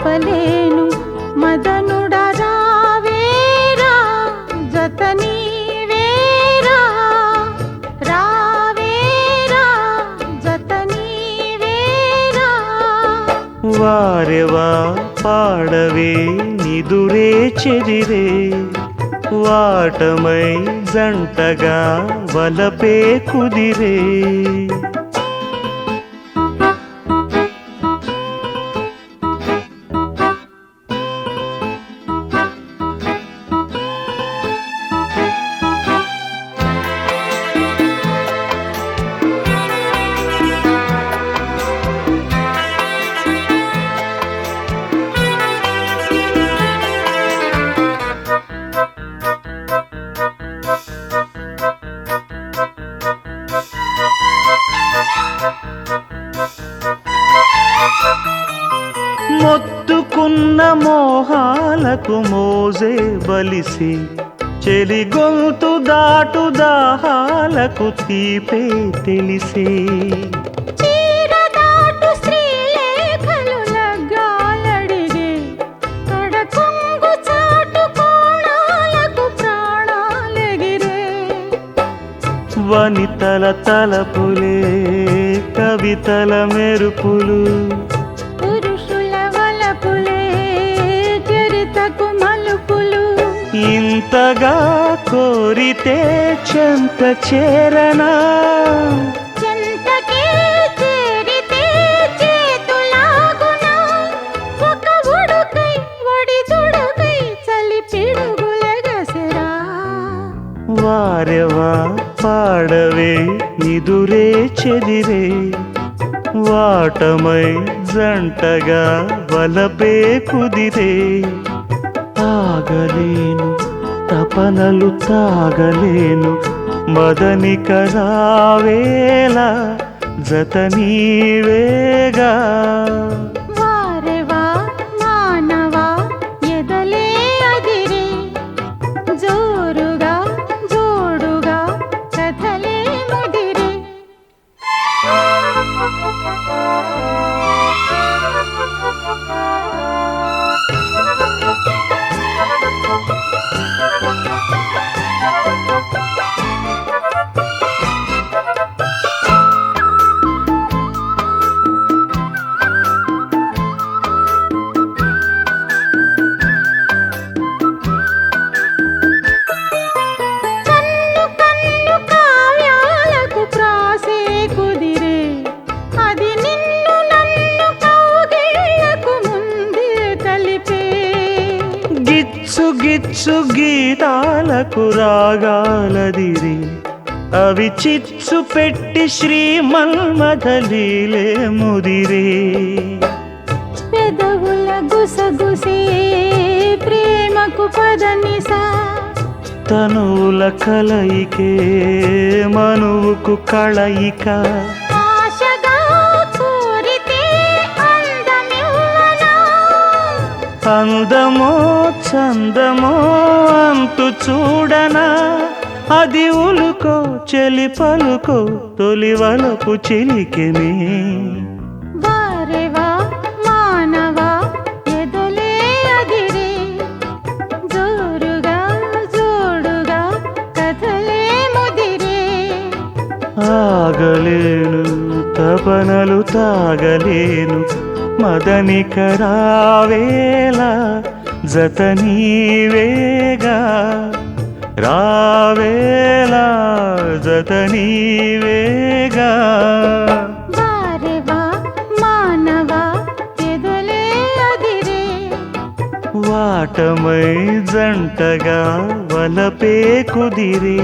ఆపలేను మదనుడా రావేరా జత నీవేరా రావేరా జత నీవేరా వారెవా పాడవే నిదురే చెదిరే వాటమై జంటగా వలపే కుదిరే. మొత్తుకున్న మోహాలకు మోజే బలిసి చెలి గొంతు దాటు దాహాలకు తీపే తెలిసే. వనితల తలపులే కవితల మెరుపులు. పురుషుల వలపులే చరితకు మలుపులు. ఇంతగా కోరితే చెంత చేరనా? పాడవా పాడవే నిదురే చెదిరే. వాటమై జంటగా వలపే కుదిరే. తాగలేను తపనలు తాగలేను మదని కరావేళ జత నీవేగా గిచ్చు గీతాలకు రాగాలదిరి. అవి చిచ్చు పెట్టి శ్రీమన్మథలీలే ముదిరే. పెదవుల గుసగుసే ప్రేమకు పదనిసా. తనువుల కలయికే మనువుకు కళయిక. అందమో చందమో అంతు చూడనా? అది ఉలుకో చెలి పలుకో తొలి వలపు చిలికెనే వారెవా మానవా ఎదలే అదిరే? జోరుగా జోడుగా కథలే ముదిరే. ఆగలేను తపనలు తాగలేను మదని కరావేళ జత నీవేగా రావేళ జత నీవేగా వాటమై జంటగా వలపే కుదిరే.